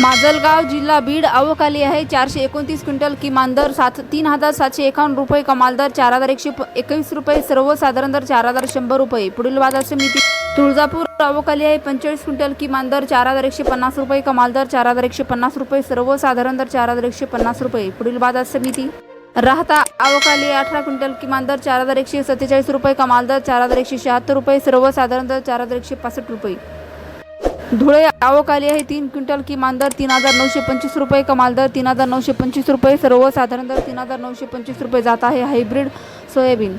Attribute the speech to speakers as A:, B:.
A: माजलगाव जिल्हा बीड आवक आली आहे. चारशे एकोणतीस क्विंटल किमान दर सात तीन हजार सातशे एकावन्न रुपये कमाल दर चार हजार एकशे एकवीस रुपये सर्वसाधारण दर चार हजार शंभर रुपये. पुढील बाजार समिती तुळजापूर आवक आली आहे. पंचेचाळीस क्विंटल किमान दर चार हजार एकशे पन्नास रुपये कमाल दर चार हजार एकशे पन्नास रुपये सर्वसाधारण दर चार हजार एकशे पन्नास रुपये. पुढील बाजार समिती राहता आवक आली आहे. अठरा क्विंटल किमान दर चार हजार एकशे सत्तेचाळीस रुपये कमाल दर चार हजार एकशे शहात्तर रुपये सर्वसाधारण दर चार हजार एकशे पासष्ट रुपये. धुळे आवक आली आहे. तीन क्विंटल किमान दर तीन हजार नऊशे पंचवीस रुपये कमाल दर तीन हजार नऊशे पंचवीस रुपये सर्वसाधारण दर तीन हजार नऊशे पंचवीस रुपये जात आहे. Hybrid soybean